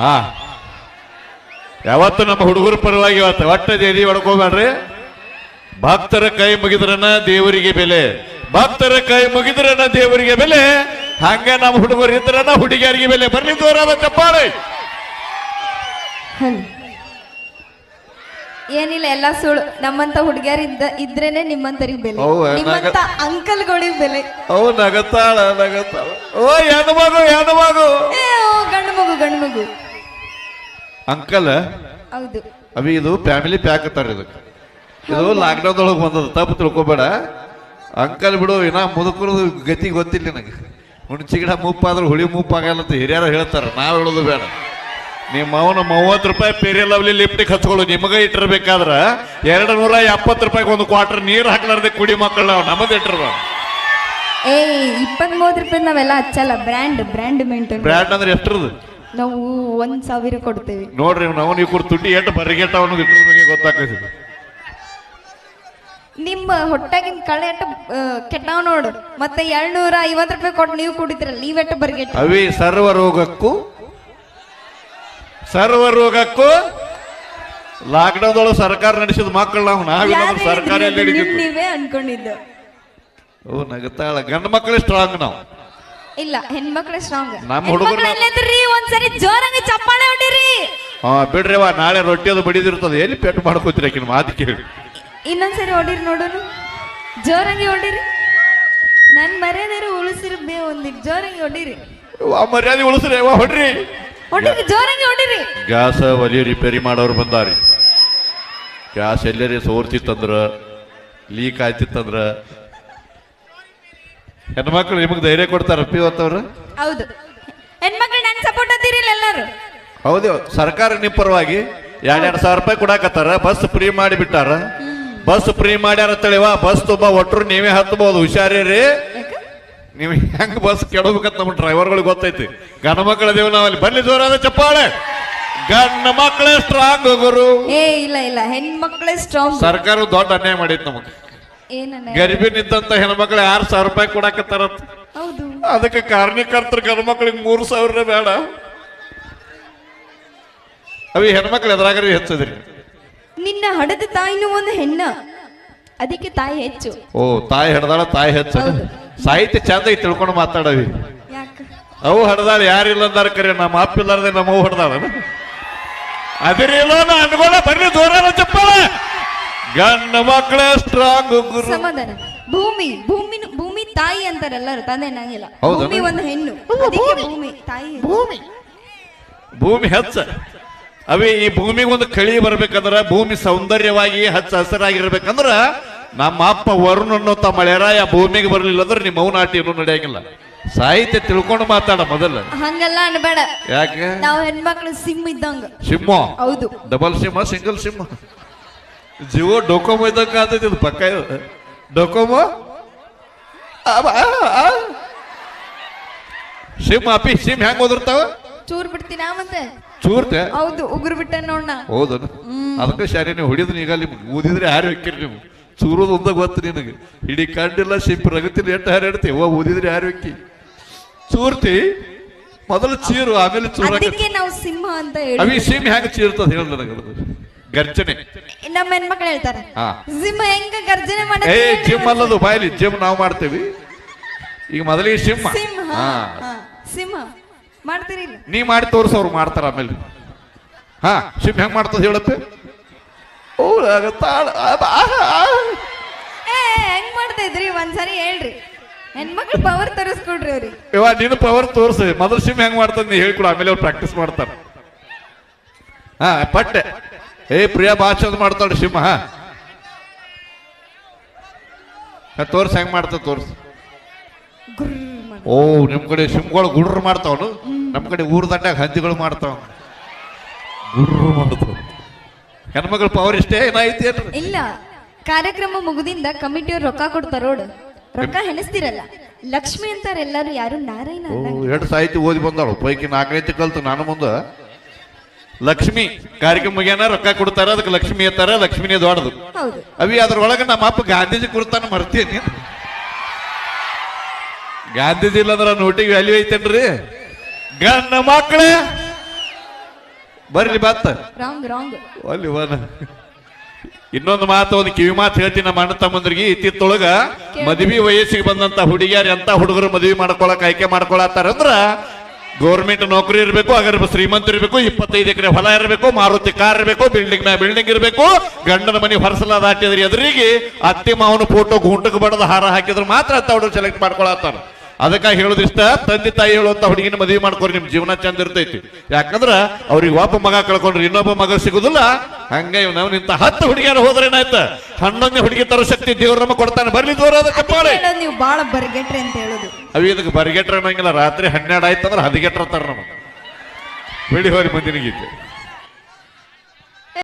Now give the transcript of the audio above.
ಹಾ. ಯಾವತ್ತು ನಮ್ಮ ಹುಡುಗರ ಪರವಾಗಿ ಇವತ್ತು ಒಟ್ಟ ದೇದಿ ಹೊಡ್ಕೋಬೇಡ್ರಿ ಭಕ್ತರ ಕೈ ಮುಗಿದ್ರನ ದೇವರಿಗೆ ಬೆಲೆ. ಭಕ್ತರ ಕೈ ಮುಗಿದ್ರನ ದೇವರಿಗೆ ಬೆಲೆ. ಹಂಗ ನಮ್ಮ ಹುಡುಗರು ಇದ್ರನ ಹುಡುಗಿಯರಿಗೆ ಬೆಲೆ. ಬರ್ಲಿ ದೂರ ಚಪ್ಪಾಳೆ. ಏನಿಲ್ಲ ಎಲ್ಲ ಸುಳ್ಳು. ನಮ್ಮಂತ ಹುಡುಗಿಯರ್ ಇದ್ದ ಇದ್ರೇನೆ ನಿಮ್ಮಂತರಿಗೆ ಬೆಲೆ. ನಿಮ್ಮಂತ ಅಂಕಲ್ಗಳಿಗೆ ಬೆಲೆ. ಓ ನಗತಾಳ ನಗತಾಳ. ಓ ಹೆಣ್ಣು ಮಗು ಹೆಣ್ಣು ಮಗು. ಏ, ಓ, ಗಂಡು ಮಗು ಗಂಡು ಮಗು. ಅಂಕಲ್ ಹೌದು. ಅವಿ ಇದು ಫ್ಯಾಮಿಲಿ ಪ್ಯಾಕ್ ಅಂತಾರೆ ಇದಕ್ಕೆ. ಇದು ಲಾಕ್ಡೌನ್ ಒಳಗೆ ಬಂದದ ತಪ್ಪು ತಿಳ್ಕೊಬೇಡ. ಅಂಕಲ್ ಬಿಡು ಇನ್ನ ಮುದುಕರು ಗತಿ ಗೊತ್ತಿಲ್ಲ ನನಗೆ. ಹುಣ್ಚಿ ಗಿಡ ಮುಪ್ಪಾದ್ರೆ ಹುಳಿ ಮುಪ್ಪಾಗಲ್ಲ ಅಂತ ಹಿರಿಯರು ಹೇಳ್ತಾರೆ. ನಾವ್ ಹೇಳೋದು ಬೇಡ. ನಿಮ್ಮ ಅವನ ಮೂವತ್ತು ರೂಪಾಯಿ ಪೇರಿ ಲವ್ಲಿ ಲಿಫ್ಟಿಗೆ ಹಚ್ಕೊಳ್ಳು. ನಿಮಗೆ ಇಟ್ಟಿರ್ಬೇಕಾದ್ರ ಎರಡು ನೂರ ಎಪ್ಪತ್ತು ರೂಪಾಯಿಗೆ ಒಂದು ಕ್ವಾರ್ಟರ್ ನೀರು ಹಾಕ್ಲಾರ್ದೆ ಕುಡಿ ಮಕ್ಕಳು ನಾವು ನಮ್ಮದು ಇಟ್ಟಿರ್ಬ ಏ ಇಪ್ಪತ್ತ್ ಮೂವತ್ತು ರೂಪಾಯಿ ನಾವೆಲ್ಲ ಹಚ್ಚಲ್ಲ. ಬ್ರ್ಯಾಂಡ್ ಬ್ರ್ಯಾಂಡ್ ಮೇಂಟೈನ್ ಬ್ರ್ಯಾಂಡ್ ಅಂದ್ರೆ ಎಷ್ಟ್ರದ್ದು? ನಾವು ಒಂದ್ ಸಾವಿರ ಕೊಡ್ತೇವೆ. ನೋಡ್ರಿ ನಾವು ನೀವು ತುಟಿ ಎಷ್ಟು ಬರಿಗೆಟ್ಟ ಇದ್ರ ಬಗ್ಗೆ ಗೊತ್ತಾಗ್ತದೆ ನಿಮ್ಮ ಹೊಟ್ಟಾಗಿನ ಕಳೆ ಎಟ್ಟು ಕೆಟ್ಟವ್ ನೋಡು. ಮತ್ತೆ ಎರಡ್ನೂರ ಐವತ್ತು ರೂಪಾಯಿ ಕೊಟ್ಟು ನೀವು ಕುಡಿದ್ರಲ್ಲ ನೀವೆಟ್ಟು ಬರ್ಗೆಟ್ ಅವಿ ಸರ್ವ ರೋಗಕ್ಕೂ ಸರ್ವ ರೋಗಕ್ಕೂ ಲಾಕ್ಡೌನ್ ಒಳಗೆ ಸರ್ಕಾರ ನಡೆಸಿದ ಮಕ್ಕಳು ನಾವು ನಾವಿಲ್ಲ ಸರ್ಕಾರ ಎಲ್ಲಿ ಹಿಡಿದಿತ್ತು ನೀವೇ ಅನ್ಕೊಂಡಿದ್ದು. ಓ ನಗತಾಳ. ಗಂಡು ಮಕ್ಕಳೇ ಸ್ಟ್ರಾಂಗ್ ನಾವು. ಇಲ್ಲ ಹೆಣ್ಮಕ್ಳೆ ಸ್ಟ್ರಾಂಗ್ ನಮ್ಮ ಹುಡುಗರು ಒಂದ್ಸರಿ ಜೋರಾಗಿ ಚಪ್ಪಾಳೆ ಹೊಡಿರಿ. ಹಾ ಬಿಡ್ರಿ ವಾ ನಾಳೆ ರೊಟ್ಟಿ ಅದು ಬಡಿದಿರ್ತದೆ. ಎಲ್ಲಿ ಪೆಟ್ಟು ಮಾಡ್ಕೋತೀರಿ ಆಕಿನ ಮಾತು ಕೇಳಿ. ಇನ್ನೊಂದ್ಸರಿ ಹೊಡಿರಿ ನೋಡೋನು. ಜೋರಾಗಿ ಹೊಡಿರಿ. ನನ್ ಮರ್ಯಾದೆ ಉಳಿಸಿರಿ ಬೇ ಒಂದಿಟ್ ಜೋರಾಗಿ ಹೊಡಿರಿ. ವಾ ಮರ್ಯಾದೆ ಉಳಿಸ್ರಿ ವಾ ಹೊಡ್ರಿ. ಹೊಡಿರಿ ಜೋರಾಗಿ ಹೊಡಿರಿ. ಗ್ಯಾಸ್ ಒಲಿ ರಿಪೇರಿ ಮಾಡೋರು ಬಂದಾರಿ. ಗ್ಯಾಸ್ ಎಲ್ಲರಿ ಸೋರ್ತಿತ್ತಂದ್ರ ಲೀಕ್ ಆಯ್ತಿತ್ತಂದ್ರ ಹೆಣ್ಮಕ್ಳು ನಿಮಗೆ ಧೈರ್ಯ ಕೊಡ್ತಾರ ಪಿ ಹೊತ್ತವ್ರು ಹೌದು. ಹೆಣ್ಮಕ್ಳು ನನ್ ಸಪೋರ್ಟ್ ಅಂತೀರಿಲ್ಲ ಎಲ್ಲರೂ. ಹೌದು ಸರ್ಕಾರ ನಿಮ್ಮ ಪರವಾಗಿ ಎರಡೆರಡು ಸಾವಿರ ರೂಪಾಯಿ ಕೊಡಾಕತ್ತಾರ ಬಸ್ ಫ್ರೀ ಮಾಡಿ ಬಿಟ್ಟಾರ. ಬಸ್ ಫ್ರೀ ಮಾಡ್ಯಾರ ತಳಿವ ಬಸ್ ತುಂಬಾ ಒಟ್ಟರು ನೀವೇ ಹತ್ತಬಹುದು ಹುಷಾರಿರಿ. ನೀವು ಹೆಂಗ್ ಬಸ್ ಕೆಡಬೇಕಂತ ನಮ್ಮ ಡ್ರೈವರ್ಗಳಿಗೆ ಗೊತ್ತೈತಿ. ಗಂಡ ಮಕ್ಕಳದೇವು ನಾವಲ್ಲಿ ಬನ್ನಿ ಜೋರಾದ ಚಪ್ಪಾಳೆ. ಗಂಡ ಮಕ್ಕಳೇ ಸ್ಟ್ರಾಂಗ್ ಗುರು. ಏ ಇಲ್ಲ ಇಲ್ಲ. ಹೆಣ್ಮಕ್ಳೇ ಸ್ಟ್ರಾಂಗ್ ಸರ್ಕಾರ ದೊಡ್ಡ ಅನ್ಯಾಯ ಮಾಡೈತಿ ನಮಗೆ. ನಿಂತಂತ ಹೆಣ್ಮಕ್ಳು ಆರ್ ಸಾವಿರ ರೂಪಾಯಿ ಕೊಡಾಕತ್ತಾರ ಹೌದು. ಅದಕ್ಕೆ ಕಾರಣಕರ್ತರು ಗಂಡ್ಮಕ್ಳಿಗೆ ಮೂರು ಸಾವಿರ ಬೇಡ. ಅವಿ ಹೆಣ್ಮಕ್ಳು ಎದುರಾಗ್ರಿ ಹೆಚ್ಚದ್ರಿ? ನಿನ್ನ ಹಡದ ತಾಯಿನೂ ಒಂದು ಹೆಣ್ಣ. ಅದಕ್ಕೆ ತಾಯಿ ಹೆಚ್ಚು. ಓ ತಾಯಿ ಹಡದಾಳ ತಾಯಿ ಹೆಚ್ಚು. ಸಾಹಿತ್ಯ ಚಂದ ತಿಳ್ಕೊಂಡು ಮಾತಾಡವಿ. ಅವು ಹಡದಾಳ ಯಾರಿಲ್ಲ ಅಂದಾರ ಕರೆ ನಮ್ಮ ಅಪ್ಪ ಇಲ್ಲಾರ್ದೆ ನಮ್ಮ ಅವು ಹಡ್ದಾಳ ಅದಿರಿಲ್ಲ ಅನ್ಕೋಣ ಬರ್ರಿ ದೂರ ಚಪ್ಪಾಳ. ಗಂಡ ಮಕ್ಕಳೇ ಸ್ಟ್ರಾಂಗ್ ಗುರು. ಸಮಾಧಾನ. ಭೂಮಿ ಭೂಮಿ ಭೂಮಿ ತಾಯಿ ಅಂತಾರೆ ಎಲ್ಲರೂ ತಂದೆ ನಂಗಿಲ್ಲ. ಹೌದಾ? ಭೂಮಿ ಒಂದು ಹೆಣ್ಣು. ಅದಕ್ಕೆ ಭೂಮಿ. ತಾಯಿ ಭೂಮಿ. ಭೂಮಿ ಹೆಚ್ಚ. ಅವೇ ಈ ಭೂಮಿಗೆ ಒಂದು ಕಳಿ ಬರ್ಬೇಕಂದ್ರ ಭೂಮಿ ಸೌಂದರ್ಯವಾಗಿ ಹಚ್ಚ ಹಸಿರಾಗಿರ್ಬೇಕಂದ್ರ ನಮ್ಮ ಅಪ್ಪ ವರುಣ್ ಅನ್ನೋ ತಮ್ಮ ಎರಾಯ ಭೂಮಿಗೆ ಬರಲಿಲ್ಲ ಅಂದ್ರೆ ನಿಮ್ಮ ಮೌನಾಟಿ ಇನ್ನೂ ನಡೆಯಂಗಿಲ್ಲ. ಸಾಹಿತ್ಯ ತಿಳ್ಕೊಂಡು ಮಾತಾಡ ಮೊದಲ. ಹಂಗಲ್ಲ ಅನ್ಬೇಡ. ಯಾಕೆ? ನಾವು ಹೆಣ್ಮಕ್ಳು ಸಿಂಹ ಇದ್ದಂಗ. ಸಿಂಹ? ಹೌದು. ಡಬಲ್ ಸಿಂಹ ಸಿಂಗಲ್ ಸಿಂಹ? ಜಿಯೋ ಡೋಕೋಮ ಇದ್ದಂಗ ಆತೈತಿ ಇದು ಪಕ್ಕ ಇದು. ಸಿಮ್ ಅಪಿ ಸಿಮ್ ಹೆಂಗ್ ಓದಿರ್ತಾವ? ಚೂರ್ ಬಿಡ್ತೀನ ಮತ್ತೆ? ಚೂರ್ತೆ? ಹೌದು ಉಗುರು ಬಿಟ್ಟ ನೋಡ್ನ ಹೌದನ? ಅದಕ್ಕೆ ಶಾರಿ ನೀವು ಹೊಡಿದ್ರಿ ಈಗ ನಿಮ್ಗೆ ಊದಿದ್ರೆ ಯಾರು ಹಾಕಿರಿ ನೀವು? ಚೂರೋದು ಒಂದ ಗೊತ್ತು ನಿನಗೆ. ಇಡೀ ಕಂಡಿಲ್ಲ ಸಿಂಪ್ ರಗತಿಲ್ಲ ಹಾರು ಹೇಳ್ತಿ ಓ ಊದಿದ್ರೆ ಯಾರು ಹಾಕಿ ಚೂರ್ತಿ? ಮೊದಲು ಚೀರು ಆಮೇಲೆ ಚೂರ ಅದಕ್ಕೆ ನಾವು ಸಿಂಹ ಅಂತ ಹೇಳಿ. ಅವಿ ಸಿಂಹ ಹೆಂಗ್ ಚೀರ್ತದ ಹೇಳ್ದ ನನಗೆ ಅದು. ಗರ್ಜನೆ. ನಮ್ಮ ಹೆಣ್ಮಕ್ಳು ಹೇಳ್ತಾರೆ. ಹಾ. ಸಿಂಹ ಹೆಂಗ ಗರ್ಜನೆ ಏ ಜಿಮ್ ಅಲ್ಲದು ಬಾಯಲ್ಲಿ ಜಿಮ್ ನಾವು ಮಾಡ್ತೇವಿ. ಈಗ ಮೊದಲಿಗೆ ಸಿಂಹ ಸಿಂಹ ಹಾ ಹಾ, ಸಿಂಹ ಮಾಡ್ತೀರಿ ನೀ ಮಾಡಿ ತೋರ್ಸೋರು ಅವ್ರು ಮಾಡ್ತಾರ ಆಮೇಲೆ. ಹಾ ಸಿಂಹ ಹೆಂಗ್ ಮಾಡ್ತದ ಹೇಳುತ್ತೆ? ಓ ತಾಳ ಆ, ಬಾ, ಆ. ಏ ಹೆಂಗ್ ಮಾಡ್ತಾ ಇದ್ರಿ? ಒಂದ್ಸರಿ ಹೇಳ್ರಿ. ಹೆಣ್ಮಕ್ಳು ಪವರ್ ತರಿಸ್ಕೊಡ್ರಿ ಅವ್ರಿಗೆ. ಇವ ನೀನು ಪವರ್ ತೋರ್ಸು. ಮೊದಲು ಸಿಂಹ ಹೆಂಗ್ ಮಾಡ್ತದ ನೀ ಹೇಳ್ಕೊಡು ಆಮೇಲೆ ಅವ್ರು ಪ್ರಾಕ್ಟೀಸ್ ಮಾಡ್ತಾರ. ಹಾ ಪಟ್ಟೆ. ಏ ಪ್ರಿಯಾ ಭಾಷಣ ಮಾಡ್ತಾಳೆ ಸಿಂಹ. ತೋರ್ಸ ಹೆಂಗ್ ಮಾಡ್ತ ತೋರ್ಸ. ಓ ನಿಮ್ ಕಡೆ ಸಿಂಹಗಳು ಗುಡ್ರು ಮಾಡ್ತಾವನು? ನಮ್ ಕಡೆ ಊರ್ ದಂಡಾಗ ಹಂದಿಗಳು ಮಾಡ್ತಾವ ಗುಡ್ರು ಮಾಡ್ತಾವ ಹೆಣ್ಮಕ್ಳು ಪವರ್ ಇಷ್ಟೇ ಏನಾಯ್ತು ಇಲ್ಲ ಕಾರ್ಯಕ್ರಮ ಮುಗುದಿಂದ ಕಮಿಟಿಯವ್ರು ರೊಕ್ಕ ಕೊಡ್ತಾರ ನೋಡು. ರೊಕ್ಕ ಹೆಣಸ್ತಿರಲ್ಲ ಲಕ್ಷ್ಮಿ ಅಂತಾರೆ ಎಲ್ಲರೂ ಯಾರು ನಾರಾಯಣ ಎರಡು ಸಾಹಿತ್ಯ ಓದಿ ಬಂದಾಳು. ಪೈಕಿ ನಾಲ್ಕೈತಿ ಕಲ್ತು ನಾನು ಮುಂದ. ಲಕ್ಷ್ಮಿ ಕಾರ್ಯಕ್ರಮ ಮುಗಿಯನ ರೊಕ್ಕ ಕೊಡ್ತಾರ ಅದಕ್ಕೆ ಲಕ್ಷ್ಮಿ ಎತ್ತಾರ ಲಕ್ಷ್ಮಿನೇ ದೊಡ್ಡದು. ಹೌದು. ಅವಿ ಅದ್ರೊಳಗೆ ನಮ್ಮ ಅಪ್ಪ ಗಾಂಧೀಜಿ ಕುರ್ತಾನ ಮರ್ತೀನಿ ಗಾಂಧೀಜಿ ಇಲ್ಲಂದ್ರ ನೋಟಿಗೆ ವ್ಯಾಲ್ಯೂ ಐತೇನ್ರಿ? ಗಂಡ ಮಕ್ಕಳೇ ಬರ್ಲಿ ಬತ್ತ. ರಾಂಗ್ ರಾಂಗ್ ಅಲ್ಲಿ ಇನ್ನೊಂದು ಮಾತು ಒಂದು ಕಿವಿ ಮಾತು ಹೇಳ್ತೀನಿ ನಮ್ಮ ಅಣ್ಣ ತಮ್ಮಂದ್ರಿಗೆ. ಇತ್ತಿತ್ತೊಳಗ ಮದ್ವಿ ವಯಸ್ಸಿಗೆ ಬಂದಂತ ಹುಡುಗಿಯರು ಎಂತ ಹುಡುಗರು ಮದ್ವಿ ಮಾಡ್ಕೊಳಕ್ ಆಯ್ಕೆ ಮಾಡ್ಕೊಳತ್ತಾರ ಅಂದ್ರ ಗೌರ್ಮೆಂಟ್ ನೌಕರಿ ಇರಬೇಕು ಹಾಗೆ ಶ್ರೀಮಂತ ಇರಬೇಕು, ಇಪ್ಪತ್ತೈದು ಎಕರೆ ಹೊಲ ಇರಬೇಕು, ಮಾರುತಿ ಕಾರ್ ಇರಬೇಕು, ಬಿಲ್ಡಿಂಗ್ ಮ್ಯಾಗ ಬಿಲ್ಡಿಂಗ್ ಇರಬೇಕು, ಗಂಡನ ಮನೆ ಹೊರಸಲ ದಾಟಿದ್ರೆ ಎದುರಿಗೆ ಅತ್ತಿ ಮಾವನ ಫೋಟೋ ಗುಂಟಕ್ಕೆ ಬಡದ ಹಾರ ಹಾಕಿದ್ರೆ ಮಾತ್ರ ಅಂತ ಹುಡುಗ ಸೆಲೆಕ್ಟ್ ಮಾಡ್ಕೊಳತ್ತಾರ. ಅದಕ್ಕಾಗಿ ಹೇಳೋದಿಷ್ಟ ತಂದೆ ತಾಯಿ ಹೇಳುವಂತ ಹುಡುಗಿನ ಮದುವೆ ಮಾಡ್ಕೊರಿ ನಿಮ್ ಜೀವನ ಚಂದ ಇರ್ತೈತಿ. ಯಾಕಂದ್ರ ಅವ್ರಿಗೆ ಒಬ್ಬ ಮಗ ಕಳ್ಕೊಂಡ್ರೆ ಇನ್ನೊಬ್ಬ ಮಗ ಸಿಗುದಿಲ್ಲ. ಹಂಗೆ ನಾವು ನಿಂತ ಹತ್ತು ಹುಡುಗಿಯರು ಹೋದ್ರೆ ಏನಾಯ್ತ? ಹನ್ನೊಂದನೇ ಹುಡುಗಿ ತರೋ ಶಕ್ತಿ ದೇವ್ರ ನಮ್ಮ ಕೊಡ್ತಾನೆ. ಬರ್ಲಿ ದೂರ ಅದಕ್ಕೆ ಪಾಳೆ. ನೀವು ಬಾಳ ಬರ್ಗೆಟ್ರಿ ಅಂತ ಹೇಳೋದು. ಅವಿ ಇದಕ್ಕೆ ಬರ್ಗೆಟ್ರೆ ಅನ್ನಂಗಿಲ್ಲ. ರಾತ್ರಿ ಹನ್ನೆರಡು ಆಯ್ತಂದ್ರೆ ಹದಿಗೆಟ್ರ ತರ ನಮಗೆ. ಬೆಳಿ ಹೋರಿ ಮುಂದಿನ ಗೀತೆ.